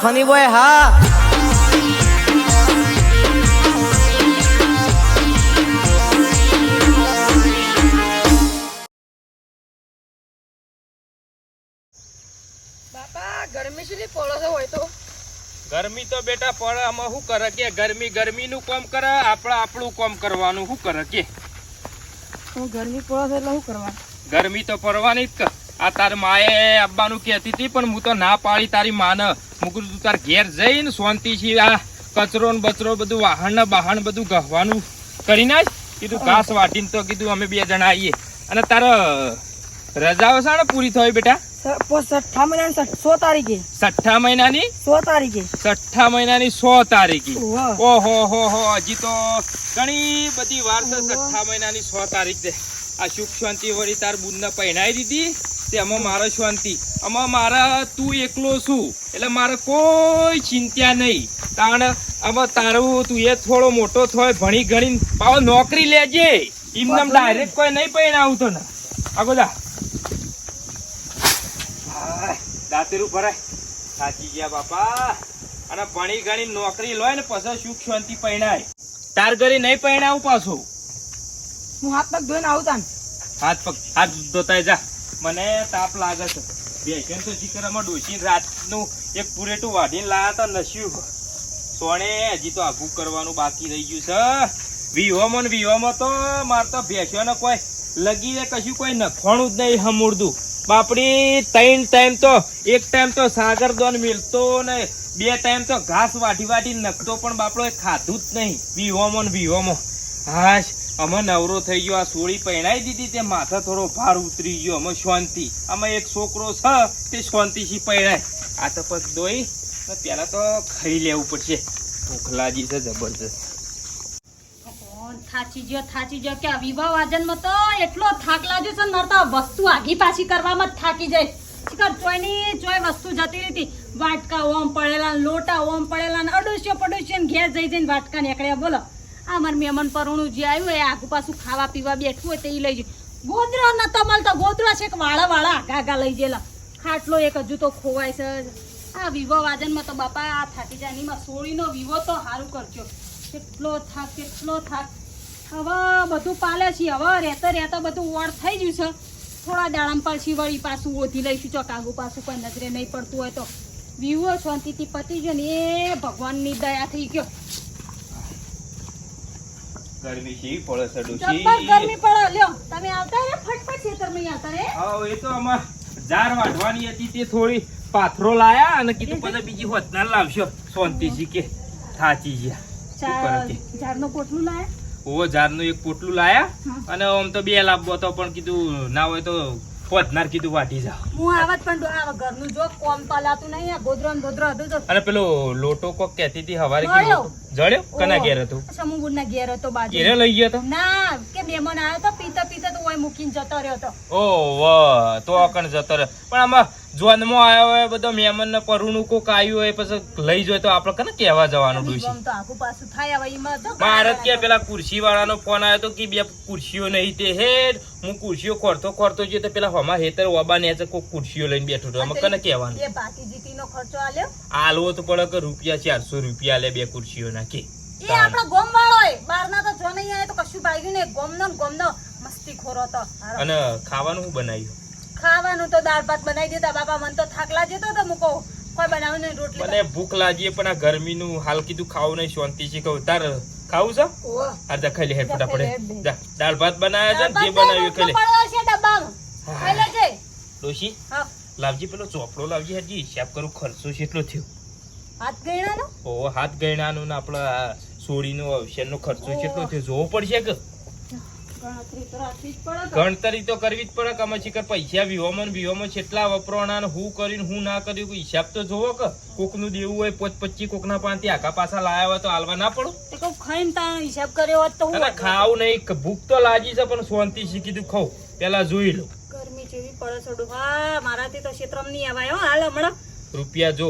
Funny boy હા. બાપા ગરમી શું પડો છો હોય તો. ગરમી તો બેટા પડે આમાં શું કરે કે ગરમી ગરમીનું કામ કરે આપણે આપણું કામ કરવાનું શું કરે કે? હું ગરમી પડે એટલે શું કરવા ગરમી તો પડવાની જ કે. આ તાર માએ આવવાનું કહેતી હતી પણ હું તો ના પાડી તારી માને. હું તું તાર ઘેર જઈને શાંતિથી આ કચરો ને બચરો બધું વાહન ને બહાણ બધું ગહવાનું કરી નાખ. કીધું ઘાસ વાટીને તો કીધું અમે બે જણા આવીએ અને તાર રજાઓ શાણે પૂરી થઈ બેટા? છઠ્ઠા મહિના સો તારીખે. મહિનાની? સો તારીખે. સઠ્ઠા મહિનાની સો તારીખે. ઓહો. હો હો હજી તો ઘણી બધી વાર છે છઠ્ઠા મહિનાની સો તારીખ છે. આ સુખ શાંતિ વળી તાર બુનને પહેણાઈ દીધી. તે આમાં મારે શાંતિ. આમાં મારા તું એકલો છું એટલે મારે કોઈ ચિંતા નહીં. તાણ આમાં તારું તું એ થોડો મોટો થોય ભણી ગણી પાવ નોકરી લેજે. એમને ડાયરેક્ટ કોઈ નહીં પહેણાવું તો ને. આગો જા હાય, દાંતેરું ભરાય. સાચી ગયા બાપા. અને ભણી ગણી નોકરી લોય ને પછી સુખ શાંતિ પહેણાય તાર ઘરે નહીં પહેણાવું પાછું. હું હાથ પગ ધોઈને આવું તાન. હાથ પગ હાથ ધોતાય જા. મને તાપ લાગે છે. બેસન તો જીકરામાં ડોસીને રાતનું એક પુરેટું વાઢીને લાયા તા નસ્યું. સોણે હજી તો આઘું કરવાનું બાકી રહી ગયું છે. વિહોમાં ને વિહોમાં તો માર તો ભેંસોને કોઈ લગીને કશું કોઈ નખવાનું જ નહીં હમુરદું. બાપડી, ત્રણ ટાઈમ તો, એક ટાઈમ તો સાગર દોન મિલતો ને બે ટાઈમ તો ઘાસ વાઢી વાઢી નખતો પણ બાપડો એ ખાધું જ નહીં. વિહોમાં ને વિહોમાં. હાશ. અમે નવરો થઈ ગયો, આ સોળી પહેણાઈ દીધી, તે માથા થોડો ભાર ઉતરી ગયો, અમે શાંતિ. અમે એક છોકરો છે, તે શાંતિથી પહેણાય. આ તો પછી દોઈ પેલા તો ખાઈ લેવું પડશે. ભૂખ લાગી છે જબરજસ્ત. થાચી ગયો થાચી ગયો કે આ વિવાહ વાજનમાં તો એટલો થાક લાગ્યો છે ને, મારે તો વસ્તુ આગી પાછી કરવામાં જ થાકી જાય. શીખર ચોયની ચોય વસ્તુ જતી રહી હતી વાટકા ઓમ પડેલા, લોટા ઓમ પડેલા ને અડોસ્યો ઘેર જઈ જઈને વાટકા નીકળ્યા. બોલો. આ માર મહેમાન પરુણું જે આવ્યું એ આગુ પાછું ખાવા પીવા બેઠું હોય તે એ લઈ જાય ગોદરો નતો તો ગોદરો છે કે વાળા વાળા આગા આગા લઈ ગયેલા. ખાટલો એક હજુ તો ખોવાય છે. આ વિવો વાજનમાં તો બાપા, આ થાકી જાય નીમાં સોળીનો વિવો તો સારું કરજો. કેટલો થાક કેટલો થાક. હવે બધું પાલે છે, હવે રહેતા રહેતા બધું વળ થઈ ગયું છે. થોડા દાડામાં પાછી વળી પાછું ઓધી લઈશું ચોકાગું પાછું કોઈ નજરે નહીં પડતું હોય તો. વિવો શાંતિથી પતી ગયો ને એ ભગવાનની દયા થઈ ગયો. ગરમી છે પડે છે. ગરમી પડે. લ્યો તમે આવતા રે ફટફટ ખેતરમાં આવતા રે હા એ તો આમાં જાર વાઢવાની હતી તે થોડી પાથરો લાયા અને કીધું પછી બીજી હોતનાર લાવશો. શાંતિથી કે થાચી ગયા? ઝાડનો પોટલું લાયા? ઓ ઝાડનું એક પોટલું લાયા અને આમ તો બે લાવવો તો પણ કીધું ના હોય તો હોતનાર કીધું વાટી જાઓ. હું આવત પણ આ ઘરનું જો કોમ પાલાતું નહીં આ ગોદરો ગોદરો હતું તો અને પેલો લોટો કોક કહેતી હતી હવારે કે જળ્યો કના ઘેર હતું? સમુગુરના ઘેર હતો બાજુ. ઘેરે લઈ ગયો તો ના કે મહેમાન આવ્યો તો પીતા પીતા તો ઓય મૂકીને જતો રહ્યો તો ઓ વાહ તો અકણ જતો રહ્યો. પણ આમાં જોનમાં આવ્યો હોય બધો મહેમાન ને પરુણું કોક આવ્યું હોય પછી લઈ જોય તો આપણે કને કહેવા જવાનું ગમ ડોશી તો આખું પાછું થાય હવે ઈમાં તો મારે કે પેલા કુર્સી વાળાનો ફોન આવ્યો તો કે બે ખુરશીઓ નહીં તે હેડ હું ખુરશીઓ ખોરતો ખોરતો જોઈએ તો પેલા હમા હેતર ઓબા ને કોક ખુરશીઓ લઈને બેઠો હતો. અમે કને કહેવાનું? આલવો તો પડે કે રૂપિયા ચારસો રૂપિયા લે બે ખુરશીઓ કે એ આપણો ગોમ વાળો બાર ના તો જો નહીં આવે તો કશું ભાગ્યું ને ગોમનો ને ગોમનો મસ્તી ખોરો તો અને ખાવાનું શું બનાવ્યું? ખાવાનું તો દાળ ભાત બનાવી દેતા બાપા મને તો થાક જતો તો મૂકો કોઈ બનાવ્યું નહીં રોટલી મને ભૂખ લાગી પણ આ ગરમીનું હાલ કીધું ખાવું નહીં શાંતિ છે કહું તાર ખાવું છે? આ જા ખાઈ લે ફટાફટ. જા દાળ ભાત બનાવ્યા છે જે બનાવ્યું ખાઈ લે. છે. ડોશી હા, લાવજી પેલો ચોપડો લાવજી હજી હિસાબ કરું ખર્ચો કેટલો થયો? હાથ ગયણાનો? ઓ હાથ ગયણાનું ને આપણા સોડીનો અવસરનો ખર્ચો કેટલો થયો? જોવો પડશે કે? ગણતરી તો કરવી જ પડે કે અમે પૈસા વિહોમાં ને વિહોમાં કેટલા વપરાણા હું કર્યું હું ના કર્યું હિસાબ તો જોવો કે કોકનું દેવું હોય પોચ પચી કોકના પાંચથી આખા પાછા લાયા હોય તો હાલવા ના પડો. ખાઈને તાણ હિસાબ કર્યો હોત તો હું ખાવ નહીં ભૂખ તો લાગી છે પણ શાંતિ શીખી દઉં ખાવ. પેલા જોઈ લો. ગરમી જેવી પડે છોડું. હા મારાથી તો ક્ષેત્રમ નહીં અવાય હાલ હમણાં. રૂપિયા જો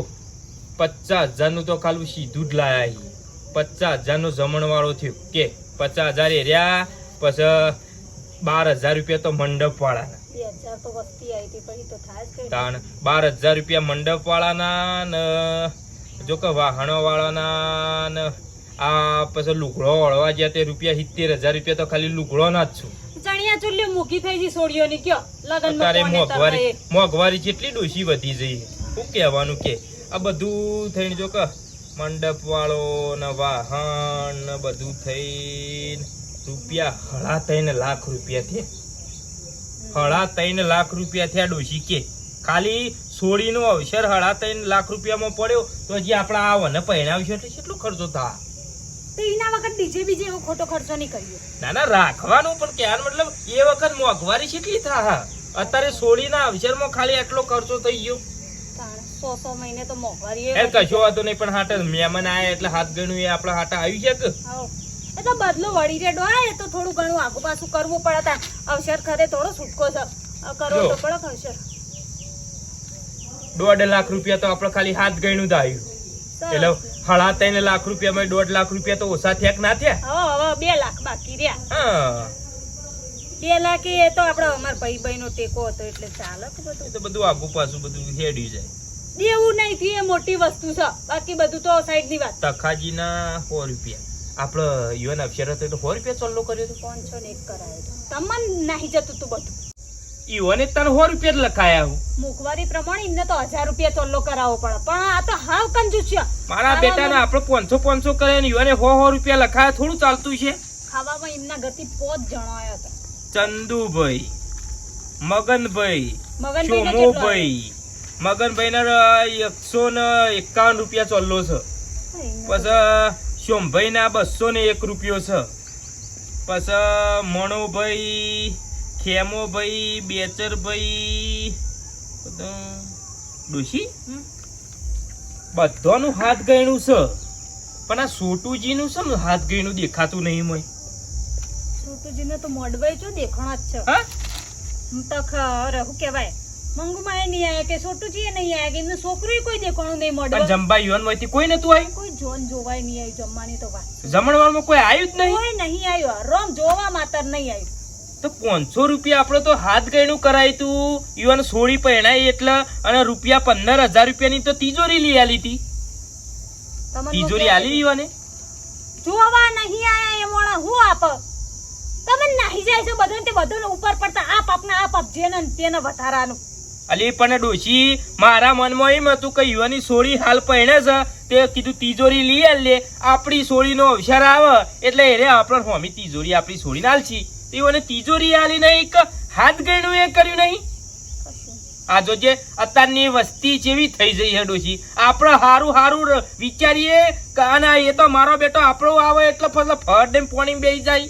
પચાસ હજારનું તો ખાલું સીધું જ લાયા પચાસ પચાસ હજારનો જમણવાળો થયો. કે પચાસ હજાર એ રહ્યા પછી બાર હજાર રૂપિયા તો મંડપ વાળાના. તાણ બાર હજાર રૂપિયા મંડપ વાળાના ને જો કે વાહણો વાળાના ને આ પછી લુગડો વળવા ગયા તે રૂપિયા સિત્તેર હજાર રૂપિયા તો ખાલી લુગડો ના જ છું. ચણિયા ચોલી મૂકી થઈ ગઈ સોડીઓની કયો? લગન મોંઘવારી મોંઘવારી જેટલી ડોસી વધી જઈ શું કહેવાનું કે આ બધું થઈને જો કે મંડપ વાળો ને વાહન બધું થઈને રૂપિયા હળા ત્રણ લાખ રૂપિયા થયા. હળા ત્રણ લાખ રૂપિયા થયા ડોશી કે. ખાલી સોળીનો અવસર હળા ત્રણ લાખ રૂપિયામાં પડ્યો તો હજી આપણા આ વને પહેણાવશું એટલે કેટલો ખર્ચો થાય તો એના વખત ડીજે બીજે એવો ખોટો ખર્ચો નહીં કર્યો. ના ના રાખવાનું પણ મતલબ એ વખત મોંઘવારી કેટલી અત્યારે સોળીના અવસરમાં ખાલી આટલો ખર્ચો થઈ ગયો. સો સો મહિને તો મોંઘવારી એ કશો વાતો નહીં પણ હાટે મહેમાન આયા એટલે હાથ ગણું એ આપણા હાટા આવી જાય કે? આવો. એ તો બદલો વળી રેડો આ એ તો થોડું ઘણું આગુ પાછું કરવું પડે અવસર ખરે થોડો છૂટકો છે. તો. પડે અવસર. દોઢ લાખ રૂપિયા તો આપણે ખાલી હાથ ગણ્યું દાયું એટલે હળા ત્રણ લાખ રૂપિયામાં દોઢ લાખ રૂપિયા તો ઓછા થયા કે ના થયા? હવે હવે બે લાખ બાકી રહ્યા. હા. બે લાખ એ તો આપડે અમાર ભાઈ ભાઈ નો ટેકો હતો એટલે ચાલે બધું. તો બધું આગુ પાછું બધું હેડ્યું જાય. દેવું નહીં થી એ મોટી વસ્તુ છે. બાકી બધું તો સાઈડની વાત. તખાજીના સો રૂપિયા. આપણે યુવાન અક્ષર હતો એટલે સો રૂપિયા ચાલુ કર્યો હતો. પાંચસો ને એક કરાયો તમને નાહી જતું તું બધું. યુવાને તને સો રૂપિયા જ લખાયા હું. મુખવારી પ્રમાણે એમને તો હજાર રૂપિયા ચોલ્લો કરાવવો પડે. પણ આ તો હાવ કંજૂસ છે મારા બેટાને આપણે પાંચસો પાંચસો કરે ને યુવાને સો સો રૂપિયા લખાયા થોડું ચાલતું છે. ખાવામાં એમના ગતિ પોત જણાયા હતા. ચંદુભાઈ મગનભાઈ મગનભાઈ ને મગનભાઈ ના એકસો ને એકાવન રૂપિયા ચોલ્લો છે. પછી સોમભાઈ ના બસો ને એક રૂપિયો છે. પછી મણોભાઈ ખેમોભાઈ બેચરભાઈ બધા ડોશી? બધાનું હાથ ગયણું છે. પણ આ સોટુજીનું છે હાથ ગયણું દેખાતું નહીં મય. સોટુજીને તો મોડવાઈ જો દેખાણા જ છે. હા? તો ખરે શું કહેવાય? મંગુમાં માય નહીં આયા કે છોટુજી એ નહીં આયા કે એમનું છોકરું કોઈ દેખાણું નહીં પણ મોડવા જમવા યુવાનમાંથી કોઈ નતું આવ્યું કોઈ જોન જોવાય નહીં આવ્યું જમવાની તો વાત. જમણવારમાં કોઈ આવ્યું જ નહીં? કોઈ નહીં આવ્યું રોમ જોવા માતર નહીં આવ્યું તો પાંચસો રૂપિયા આપણે તો હાથ ગયણું કરાય તું. યુવાન સોળી પહેણાય એટલે અને રૂપિયા પંદર હજાર રૂપિયાની તો તિજોરી લઈ આલી હતી તિજોરી આલી યુવાને? જોવા નહીં આયા એ મોણા હું આપ? તમે નાહી જાય છે બધાને તે બધાને ઉપર પડતા આ પાપ ને આ પાપ જેને તેને વધારાનું. અલી પણ ડોશી મારા મનમાં એમ હતું કે યુવાની સોળી હાલ પહેણે છે. તે કીધું તિજોરી લઈ આલે લે. આપણી સોળીનો અવસર આવે. એટલે એને આપણે હોમી તિજોરી આપણી સોળી નાલ છી તેઓને તિજોરી આલી નહીં કે હાથ ગણ્યું એ કર્યું નહીં. આ જોજે અત્યારની વસ્તી જેવી થઈ જઈ છે ડોશી. આપણે હારું હારું વિચારીએ અને ના એ તો મારો બેટો આપણો આવે એટલે ફસલ ફટ એમ પોણી બેસી જાય.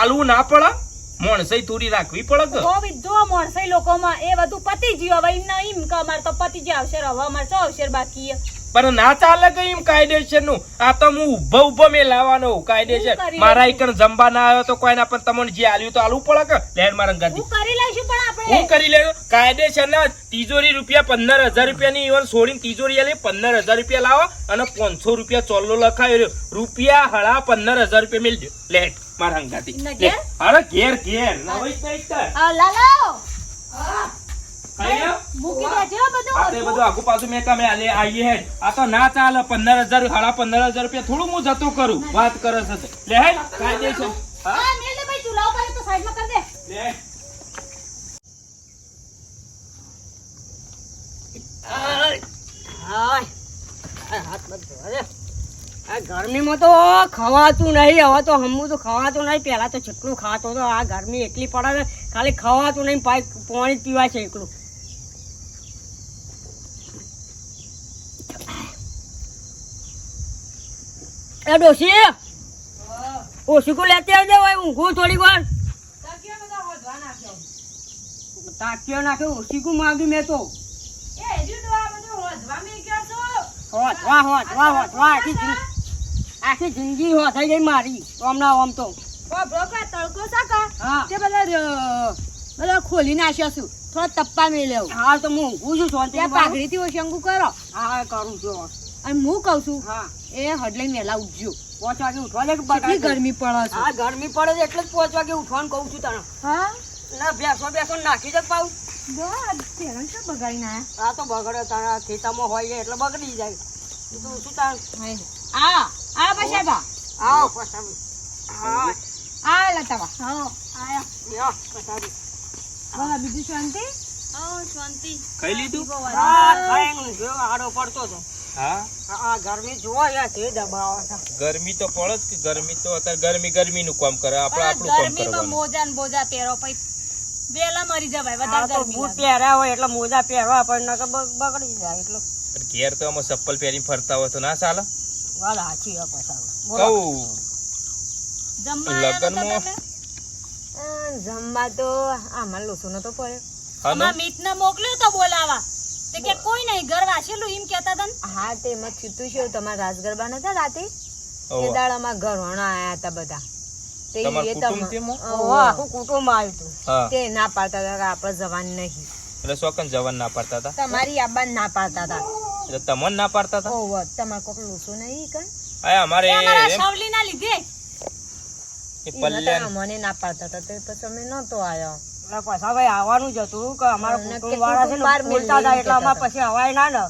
આલવું ના પડે. મોણસઈ થોડી રાખવી પડે કે જો મોણસઈ લોકોમાં એ બધું પતી ગયું હવે એમને એમ કે અમારે તો પતી ગયા આવશે હવે અમારે શું અવસર બાકી? પણ ના ચાલે કે એમ કાયદેસરનું આ તો હું ઊભો ઊભો મેં લાવવાનો કાયદેસર. મારા એક જમવા ના આવ્યો તો કોઈ ના પણ તમને જે આલ્યું તો આલવું પડે કે? લેણ મારા ગાડી હું કરી લઈશું પણ હું આપણે કરી લેજો કાયદેસર ના તિજોરી રૂપિયા પંદર હજાર રૂપિયાની ઇવન છોડીને તિજોરી આલી પંદર હજાર રૂપિયા લાવો અને પાંચસો રૂપિયા ચોલ્લો લખાયો રહ્યો. રૂપિયા હળા પંદર હજાર રૂપિયા મેળજો લેટ મારા હંગાતી ના? અરે ઘેર ઘેર. ના હોય લાલો. મૂકી દેજો બધું આ તો બધું આખું પાછું મેં કામે આલે આઈએ હેડ. આ તો ના ચાલે પંદર હાડા પંદર રૂપિયા થોડું હું જતો કરું. વાત કરે છે લે હેડ કાયદેસર હા? હા મેલ ભાઈ ચૂલા ઉપર તો સાઈડમાં કરી દે. લે. ગરમીમાં તો ખવાતું નહીં હવે તો હમું તો ખવાતું નહીં. પહેલા તો જેટલું ખાતો હતો આ ગરમી એટલી પડે ને ખાલી ખવાતું નહીં પાણી પીવાય છે એકલું એ ડોશી? ઓશીકું લેતી આવજે ભાઈ ઊંઘું થોડીક વાર. તાક્યો નાખે ઓશીકું માંગ્યું મેં તો. હોત વાહ હોત વાહ હોત વાહ આખી જિંદગી આખી જિંદગી હો થઈ ગઈ મારી હમણાં આમ તો. તડકો સાકા હા. તે બધા બધા ખોલી નાખ્યો છું. થોડા તપ્પા મેળવ્યો હાલ તો હું ઊંઘું છું પાઘડીથી ઓશંગુ કરો. હા કરું છું અને હું કઉ છું હા. એ હડલે વહેલા ઉઠજો. પાંચ વાગે ઉઠવા દે કેટલી ગરમી પડે છે? હા ગરમી પડે છે એટલે જ પાંચ વાગે ઉઠવાનું કહું છું તને. હા? ના બેસો બેસો નાખી દે પાઉં બગાડી શું આ તો બગડે તારા ખેતરમાં હોય એટલે બગડી જાય. તું શું તાર? આ આ પછી બા આવો પસાવી હા. આ લતાવા. હા આયા. બોલા બીજું શાંતિ? હા શાંતિ. ખાઈ લીધું? હા જો આડો પડતો હતો હા? આ ગરમી તે દબાવ ગરમી તો પડે જ કે ગરમી તો અત્યારે ગરમી ગરમી નું કામ કરે આપણે આપણું કામ ગરમીમાં કરવાનું. મોજા ને બોજા પહેરો પછી વેલા મરી જવાય વધારે ગરમી બૂટ પહેર્યા હોય એટલે મોજા પહેરવા પણ નકર બગ- બગડી જાય એટલે. ઘેર તો આમાં ચપ્પલ પહેરીને ફરતા હોય તો ના ચાલે? વાત સાચી હોય પાછા. લગનમાં? જમવા તો આમાં લોસો નતો પડ્યો. અમારા મીતને મોકલ્યો તો બોલાવા. તે કે કોઈ નહીં ઘર વાસેલું એમ કહેતા હતા હા તે એમાં થયું શું તમારા રાસ ગરબા નતા રાતે? એ દાડામાં ઘર ઘરવાળા આયા હતા બધા. તે એ તમ-. આખું કુટુંબ આવ્યું હતું. તે ના પાડતા હતા કે આપણે જવાનું નહીં. એટલે શોકન જવાન ના પાડતા હતા? તમારી આબાન ના પાડતા હતા. એટલે તમને ના પાડતા હતા? ઓહો તમારે કોક લોસો નહીં કઈ આ અમારે એ અમારા એમ લીધે. એ પલ્લે મને ના પાડતા હતા તે પછી અમે નતો આયો. એટલે પછા ભાઈ આવવાનું જ હતું કે અમારા કુટુંબ વાળા છે ને બોલતા હતા એટલે અમારે પછી હવાય ના ને.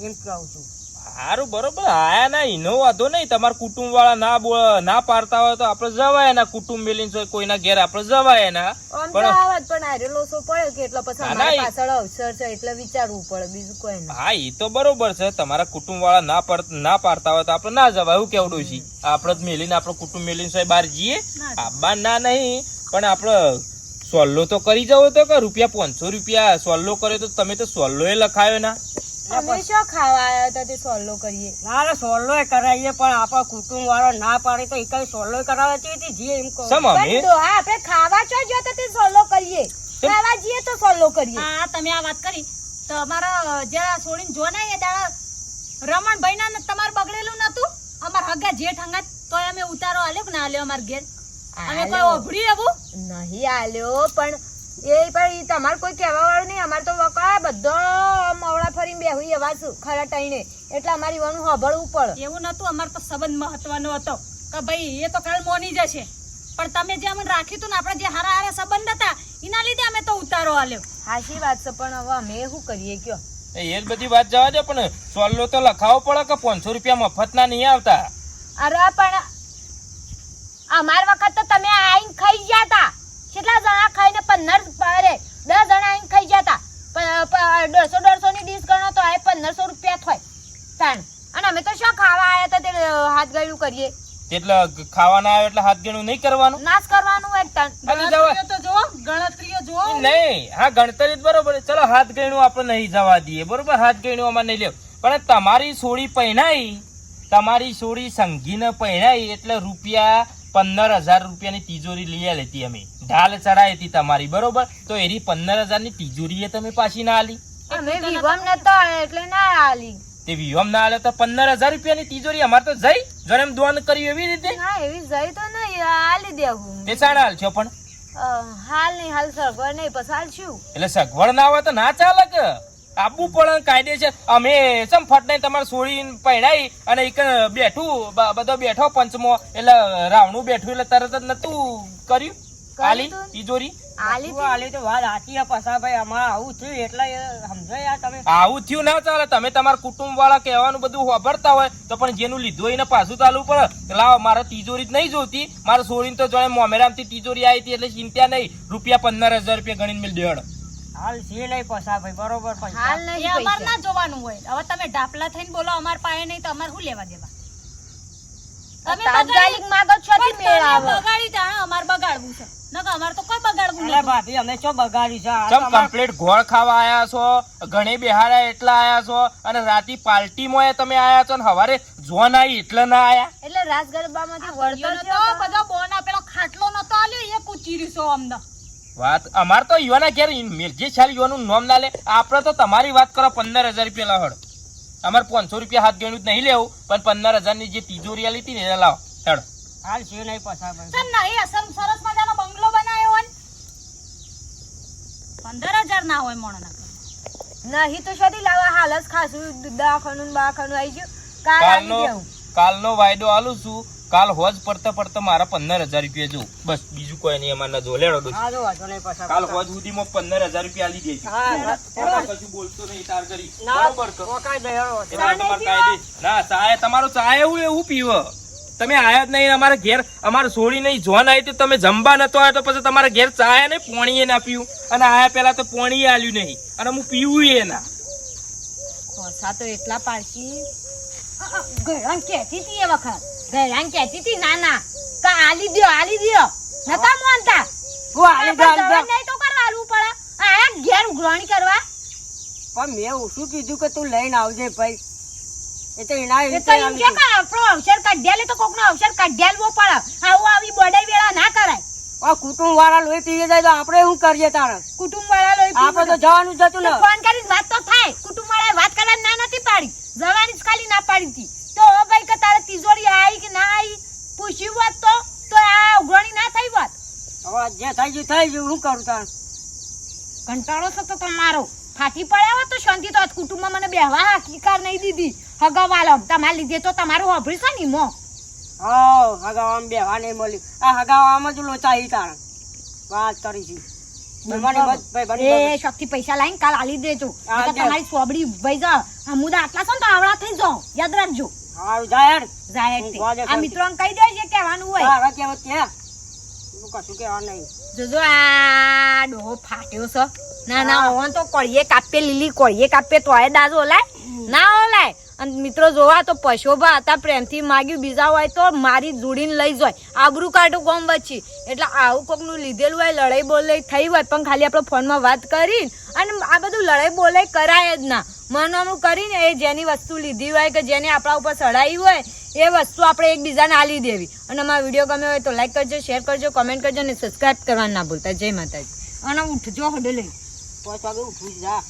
એમ કહું છું. સારું બરોબર. આયા ના ઈનો વાંધો નહીં. તમારા કુટુંબ વાળા ના બોલ ના પાડતા હોય તો આપણે જવાય ના કુટુંબ મેલી તો કોઈના ઘેર આપણે જવાય ના પણ આવત પણ આરે લોસો પડ્યો કે એટલે પછી ના, અમારા ના, ઈ- પાછળ અવસર છે એટલે વિચારવું પડે બીજું કોઈ ના. હા એ તો બરોબર છે. તમારા કુટુંબ વાળા ના પાડ ના પાડતા હોય તો આપણે ના જવાય. એવું કેવડું છે? આપણે જ મેલીને આપણો કુટુંબ મેલીને બહાર જઈએ? ના. આબા ના નહીં પણ આપણે સોલ્લો તો કરી જવો તો કે રૂપિયા પાંચસો રૂપિયા સોલ્લો કર્યો તો તમે તો સોલ્લો એ લખાયો ના. અમે શું ખાવા આવ્યા હતા તે સોલ્લો કરીએ? ના સોલ્લો કરાવીએ પણ આપણા કુટુંબ વાળો ના પાડે તો એક સોલ્લો કરાવે છે જે એમ કહું. સમ અમે? આપણે ખાવા ચો જો તો તે સોલ્લો કરીએ. ખાવા જઈએ તો સોલ્લો કરીએ. હા તમે આ વાત કરી. તમારા અમારા જ્યાં છોડીને જો ના એ દાડા રમણભાઈ ના તમારે બગડેલું નતું? અમાર હગા જેઠ હંગા તો અમે ઉતારો આલ્યો કે ના આલ્યો અમાર ઘેર? અમે કોઈ આલ્યો. આવું? નહીં આલ્યો પણ એ પણ તમારે કોઈ કહેવા વાળું નહીં. અમારે તો વકા બધો મવડા ફરીને બેહું એવા શું ખરા ટાઈને એટલે અમારી વાનું હભળવું પડે. એવું નતું અમારે તો સંબંધ મહત્વનો હતો. કે ભાઈ એ તો કાલ મોની જશે. પણ તમે જે અમને રાખ્યું હતું ને આપણે જે હારા હારા સંબંધ હતા એના લીધે અમે તો ઉતારો આલ્યો. હાશી વાત છે પણ હવે અમે શું કરીએ કયો? એ જ બધી વાત જવા દે પણ સોલ્લો તો લખાવો પડે કે પાંચસો રૂપિયા મફત ના નહીં આવતા? અરે પણ અમાર વખત તો તમે આઈને ખાઈ ગયા હતા કેટલા જણા ખાઈને પંદર અરે દસ જણા આઈને ખાઈ ગયા તા. પ- પ- દોઢસો દોઢસો ની ડીશ ગણો તો આ પંદરસો રૂપિયા થાય. તાણ. અને અમે તો શું ખાવા આવ્યા હતા તે હાથ ગળ્યું કરીએ? એટલે ખાવાના આવે એટલે હાથ ગણું નહીં કરવાનું? નાશ કરવાનું એક તાણ. ગણતરીઓ તો જો ગણતરીઓ જો નહીં. હા ગણતરી બરોબર ચલો હાથ ગણું આપણે નહીં જવા દઈએ. બરોબર? હાથ ગણું અમારે નહીં લેવું. પણ તમારી સોળી પહેરાઈ તમારી સોળી સંગીને પહેરાઈ એટલે રૂપિયા પંદર હજાર રૂપિયાની તિજોરી લઈ લેતી અમે. ઢાલ ચડાઈ હતી તમારી બરોબર? તો એની પંદર હજારની તિજોરી તમે પાછી ના આલી. અમે વિવમ નતો એટલે ના આલી. તે વિહોમ ના આલે તો પંદર હજાર રૂપિયાની તિજોરી અમારે તો જઈ જો એમ દોન કર્યું એવી રીતે. ના એવી જઈ તો નહીં આલી દેવું. તે સાડા હાલ છો પણ. હાલ નહીં હાલ સગવડ નહીં પછી હાલ છું એટલે સગવડ ના હોય તો ના ચાલે કે. આપવું પડે કાયદેસર અમે સમ ફટ તમારે છોડીને પહેરાઈ અને એક બેઠું બધો બેઠો પંચમો. એટલે રાવણું બેઠું એટલે તરત જ નતું કર્યું? આલી તિજોરી? આલી તો વાત સાચી છે ભાઈ અમારે આવું થયું એટલે સમજો યાર તમે. આવું થયું ના ચાલે. તમે તમારા કુટુંબ વાળા કહેવાનું બધું વાપરતા હોય તો પણ જેનું લીધું હોય એને પાછું ચાલવું પડે. લાવ લાવો મારે તિજોરી જ નહીં જોતી મારે છોડીને તો જોડે મોમેરામથી તિજોરી આવી હતી એટલે ચિંતા નહીં. રૂપિયા પંદર હજાર રૂપિયા ગણીને મિલ દેડ હાલ છે નહીં પછા ભાઈ બરોબર પૈસા હાલ નહીં અમાર ના જોવાનું હોય. હવે તમે ઢાપલા થઈને બોલો અમાર પાસે નહીં તો અમાર શું લેવા દેવા? તમે તાત્કાલિક માગો છો થી મેળ આવે? બગાડી તાણે અમાર બગાડવું છે. નકર અમાર તો કોઈ બગાડવું અરે ભાભી અમે શું બગાડ્યું છે? ચમ કમ્પ્લીટ ગોળ ખાવા આયા છો? ઘણી બેહારા એટલા આયા છો? અને રાતી પાર્ટીમાં તમે આયા છો ને હવારે જોન આવી એટલે ના આયા? એટલે રાસ ગરબામાંથી વળતો તો. બધો બોન આપેલો ખાટલો નતો આલ્યો એ કૂચી રીસો અમને વાત અમાર તો યુવાના ઘેર મિર્જી છાલ યુવાનું નોમ ના લે. આપણે તો તમારી વાત કરો પંદર હજાર રૂપિયા લાવડ અમારે પાંચસો રૂપિયા હાથ ગણ્યું જ નહીં લેવું પણ પંદર હજારની જે તિજોરી આલી હતી ને એને લાવો. હેડો. હાલ છે નહીં પસાર સર નહીં અસમ સરસ મજાનો બંગલો બનાવ્યો હોય પંદર હજાર ના હોય મોણના નહીં તો શોધી લાવવા? હાલ જ ખાસું દવાખાનું ને બાવાખાનું આવી ગયું. કાલ કાલનો કાલનો વાયદો આલું છું. કાલ હોજ પડતા પડતા મારા પંદર હજાર રૂપિયા જો. બસ બીજું કોઈ નહીં અમારે જો લેડો. કાલ હોજ સુધીમાં પંદર હજાર રૂપિયા આલી દેજો. કશું બોલતો નહીં તાર કરી ના, બરોબર ચાય તમારો ચાય એવું એવું પીવો. તમે આયા જ નહીં અમારા ઘેર અમારે છોડી નહીં જોન આવી તો તમે જમવા નતો આવ્યો તો પછી તમારા ઘેર ચાય ને પોણીએ ના પીવું. અને આયા પેલા તો પોણીએ આલ્યું નહીં. અને હું પીવું એ ના તો એટલા પાડશી ગયરાન કહેતી હતી એ વખત. ગયરાન કહેતી હતી ના ના. કા આલી દ્યો આલી દ્યો. નતા માનતા? હું આલી દે, આલી દે. નહીં તો કરવા આલવું પડે. આ ઘેર ઉઘરાણી કરવા. પણ મેં ઓછું કીધું કે તું લઈને આવજે ભાઈ. એ તો એના એ તો એમ કે આપણો અવસર કાઢ્યા લે તો કોકનો અવસર કાઢ્યા લેવો પડે. આવું આવી બોડાઈ વેળા ના કરાય. આ કુટુંબ વાળા લોહી પીએ જાય તો આપણે શું કરીએ તારે? કુટુંબ વાળા લોહી આપણે તો જવાનું જતું ને. ફોન કરીને વાત તો થાય. કુટુંબ વાળા વાત કરવાની ના નથી પાડી. જવાની જ ખાલી ના પાડી હતી. તો ઓ ભાઈ કે તારે તિજોરી આવી કે ના આવી પૂછ્યું વાત તો? તો આ ઉઘરાણી ના થઈ વાત? હવે જે થઈ ગયું થઈ ગયું હું કરું તાર કંટાળો થતો તમારો. ફાટી પડ્યા હોત તો શાંતિ તો કુટુંબમાં મને બેહવા હકીકાર નહીં દીધી. હગાવાલો તમારે લીધે તો તમારું હોભળી છે ને મો? હા હગાવામાં બેહવા નહીં મળી. આ હગાવામાં જ લોચાઈ તાર વાત કરી છે. એ શક્તિ પૈસા લાઈને કાલ આલી દેજો. તમારી સોબડી ભાઈ જા મુદા આટલા છો ને તો આવડા થઈ જાઓ. યાદ રાખજો. હારું જાહેર હું આ મિત્રોને કહી દેજે કહેવાનું હોય. કે. કશું કહેવાનું નહીં. જોજો આ ડોહો ફાટ્યો છે. ના ના ઓન તો કોળીએ કાપે લીલી કોળીએ કાપે તોય દાજો ઓલાય. ના અને મિત્રો જોવા તો પશોભા હતા, પ્રેમથી માગ્યું, બીજા હોય તો મારી જોડીને લઈ જાય. આબરૂ કાઢું કોમ વચ્ચે. એટલે આવું કોકનું લીધેલું હોય, લડાઈ બોલાઈ થઈ હોય, પણ ખાલી આપણે ફોનમાં વાત કરી અને આ બધું લડાઈ બોલાઈ કરાય જ ના. મનવાનું કરીને એ જેની વસ્તુ લીધી હોય કે જેને આપણા ઉપર ચડાવી હોય, એ વસ્તુ આપણે એકબીજાને આલી દેવી. અને અમારો વીડિયો ગમ્યો હોય તો લાઈક કરજો શેર કરજો કોમેન્ટ કરજો અને સબસ્ક્રાઇબ કરવાનું ના ભૂલતા. જય માતાજી. અને ઉઠજો હડે લઈ પાંચ વાગે ઉઠવું જા.